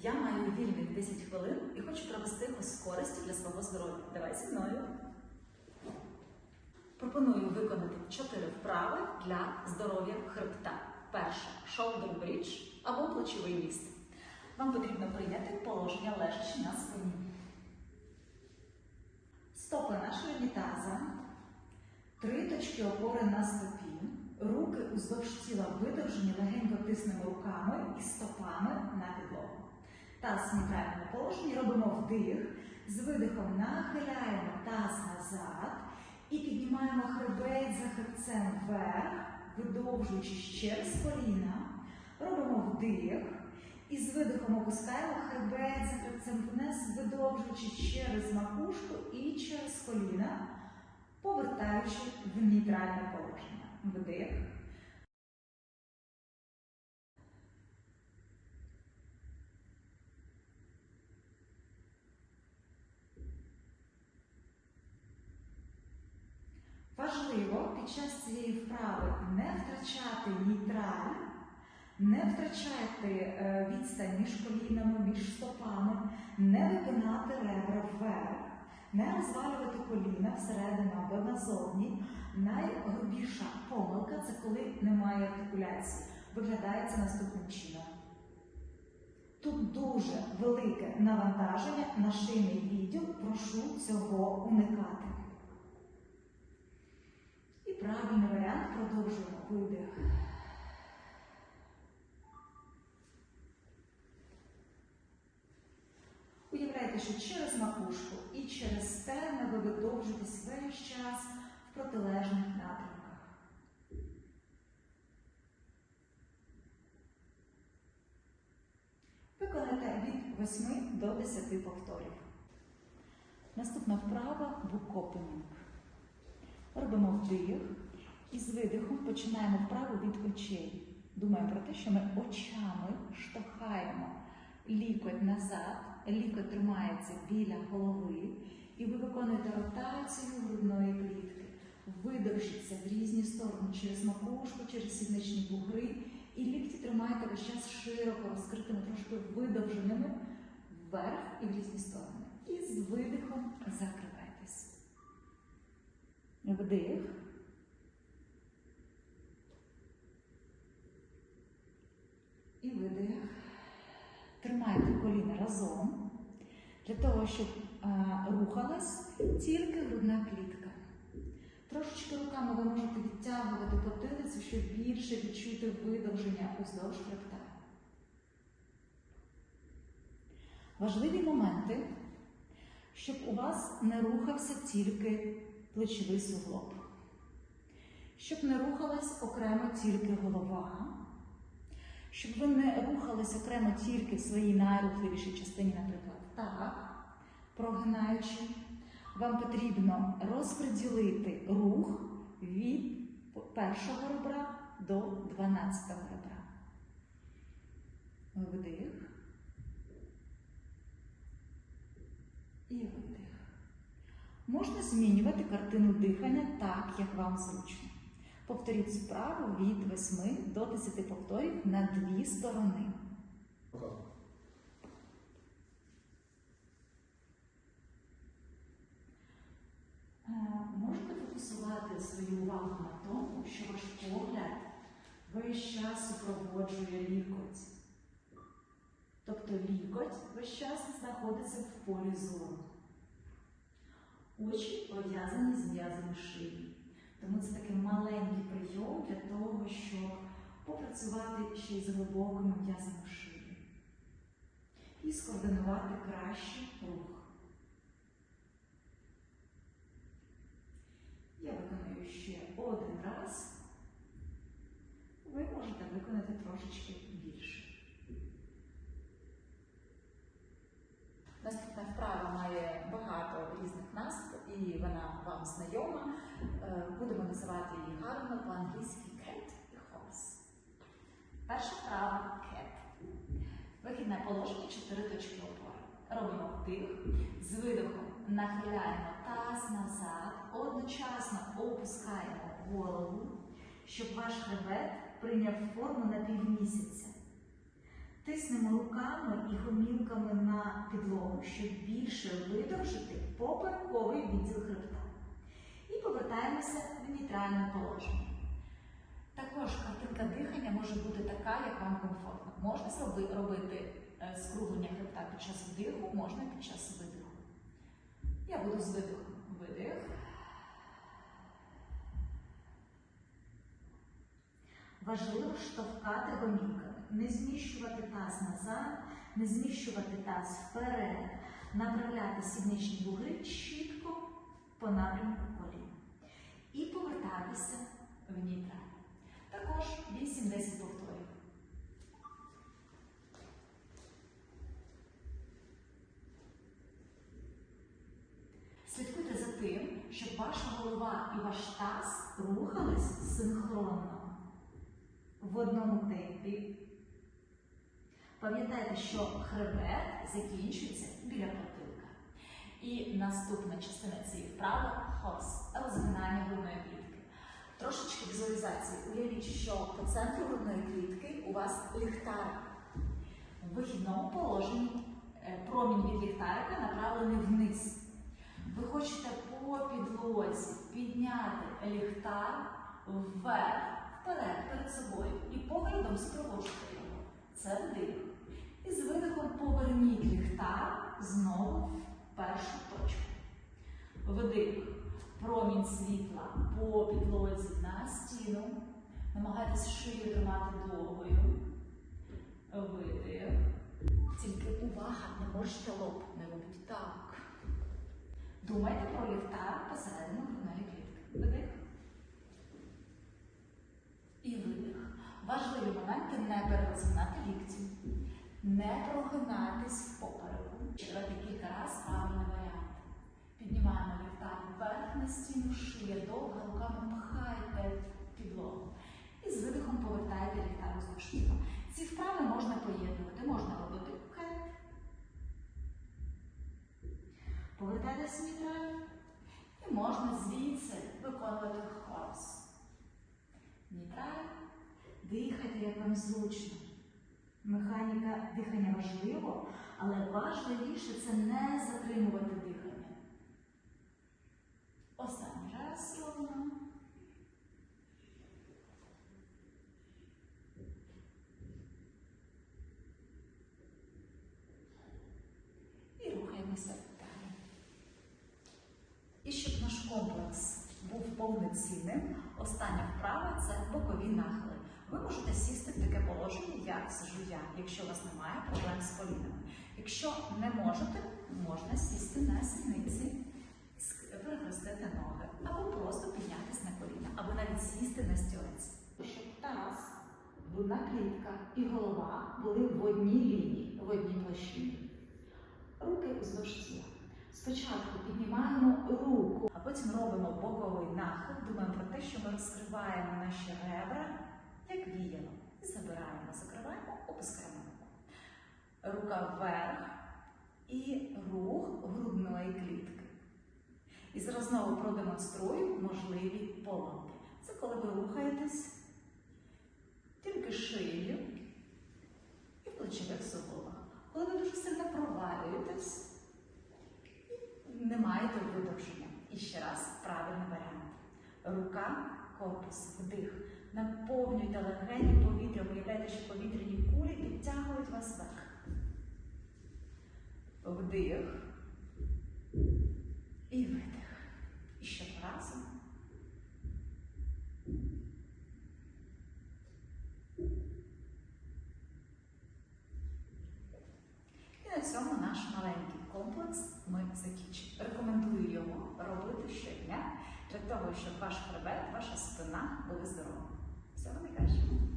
Я маю вільних 10 хвилин і хочу провести його з користю для свого здоров'я. Давай зі мною. Пропоную виконати 4 вправи для здоров'я хребта. Перше shoulder bridge або плечовий міст. Вам потрібно прийняти положення лежачи на спині. Стопи нашого унітаза, три точки опори на стопі, руки уздовж тіла видовжені, легенько тиснемо руками і стопами на підлогу. Таз в нейтральному положенні робимо вдих, з видихом нахиляємо таз назад і піднімаємо хребет за хребцем вверх, видовжуючись через коліна. Робимо вдих. І з видихом опускаємо хребет за хребцем вниз, видовжуючи через макушку і через коліна, повертаючи в нейтральне положення. Вдих. Важливо під час цієї вправи не втрачати нейтраль, не втрачайте е, відстань між колінами, між стопами, не випинати ребра вверх, не розвалювати коліна всередину або назовні. Найгрубіша помилка це коли немає артикуляції. Виглядає це наступним чином. Тут дуже велике навантаження на шийний відділ, прошу цього уникати. Правильний варіант продовжуємо видих. Уявляйте, що через макушку і через стегна ви видовжуєтесь весь час в протилежних напрямках. Виконайте від 8 до 10 повторів. Наступна вправа букопенінг. Робимо вдих і з видихом починаємо вправу від очей. Думаємо про те, що ми очами штовхаємо лікоть назад, лікоть тримається біля голови, і ви виконуєте ротацію грудної клітки. Видовжіться в різні сторони через макушку, через сідничні бугри. І лікті тримаєте весь час широко розкритими, трошки видовженими вверх і в різні сторони. І з видихом закривайтесь. Вдих. І видих. Тримайте коліна разом для того, щоб а, рухалась тільки грудна клітка. Трошечки руками ви можете відтягувати потилицю, щоб більше відчути видовження уздовж хребта. Важливі моменти, щоб у вас не рухався тільки плечовий суглоб, щоб не рухалась окремо тільки голова, щоб ви не рухались окремо тільки в своїй найрухливішій частині, наприклад, так, прогинаючи. Вам потрібно розподілити рух від першого ребра до 12 ребра. Вдих. І. Можна змінювати картину дихання так, як вам зручно. Повторіть справу від 8 до 10 повторів на дві сторони. Е, Можете фокусувати свою увагу на тому, що ваш погляд весь час супроводжує лікоть. Тобто лікоть весь час знаходиться в полі зору. Очі пов'язані з м'язами шиї. Тому це такий маленький прийом для того, щоб попрацювати ще й з глибокими м'язами шиї. І скоординувати краще рух. Я виконую ще один раз. Ви можете виконати трошечки більше. Будемо називати її гарно по-англійськи cat і horse. Перша вправа cat. Вихідне положення, чотири точки опори. Робимо вдих, з видихом нахиляємо таз назад, одночасно опускаємо голову, щоб ваш хребет прийняв форму на півмісяця. Тиснемо руками і гомілками на підлогу, щоб більше видовжити поперековий відділ хребта. І повертаємося в нейтральне положення. Також картинка дихання може бути така, як вам комфортно. Можна робити е, скруглення хребта під час вдиху, можна під час видиху. Я буду з видиху. Видих. Важливо штовхати гомілками, не зміщувати таз назад, не зміщувати таз вперед, направляти сідничні бугри по напрямку колін. І повертатися в нейтраль. Також 8-10 повторів. Слідкуйте за тим, щоб ваша голова і ваш таз рухались синхронно в одному темпі. Пам'ятайте, що хребет закінчується біля потилка. І наступна частина цієї вправи хорс розгинання грудної клітки. Трошечки візуалізації. Уявіть, що по центру грудної клітки у вас ліхтарик. В вихідному положенні е, промінь від ліхтарика направлений вниз. Ви хочете по підлозі підняти ліхтар вверх, вперед, перед собою і поглядом супроводжувати його. Це вдих. І з видихом поверніть ліхтар знову в першу точку. Вдих. Промінь світла по підлозі на стіну. Намагайтесь шию тримати довгою. Видих. Тільки увага, не можете лоб не робити так. Думайте про ліхтар посередину грудної клітки. Вдих. І видих. Важливі моменти не перерозминати лікті, не прогинатись в попереку. Давайте кілька разів правильний варіант. Піднімаємо ліхтар вверх на стіну, шия довга, руками пхайте підлогу. І з видихом повертаєте ліхтар вздовж тіла. Ці вправи можна поєднувати, можна робити кет. Повертайтеся нейтрально. І можна звідси виконувати хорс. Нейтраль. Дихайте, як вам зручно. Механіка дихання важливо, але важливіше це не затримувати дихання. Останній раз робимо. І рухаємося далі. І щоб наш комплекс був повноцінним, остання вправа це бокові нахили. Ви можете сісти в таке положення, як сижу я, якщо у вас немає проблем з колінами. Якщо не можете, можна сісти на сідниці, ск- перехрестити ноги, або просто піднятися на коліна, або навіть сісти на стілець. Щоб таз, грудна клітка і голова були в одній лінії, в одній площині. Руки вздовж тіла. Спочатку піднімаємо руку, а потім робимо боковий нахил. Думаємо про те, що ми розкриваємо наші ребра, як віяло. І забираємо, закриваємо, опускаємо. Рука вверх і рух грудної клітки. І зараз знову продемонструю можливі поломки. Це коли ви рухаєтесь тільки шиєю і в плечових суглобах. Коли ви дуже сильно провалюєтесь, і не маєте. І ще раз правильний варіант. Рука, корпус, вдих. Наповнюйте легені повітрям, уявляйте, що повітряні кулі підтягують вас вверх. Вдих. І видих. І ще разом. І на цьому наш маленький комплекс ми закінчимо. Рекомендую його робити щодня для того, щоб ваш хребет, ваша спина були здорові. Всього найкращого!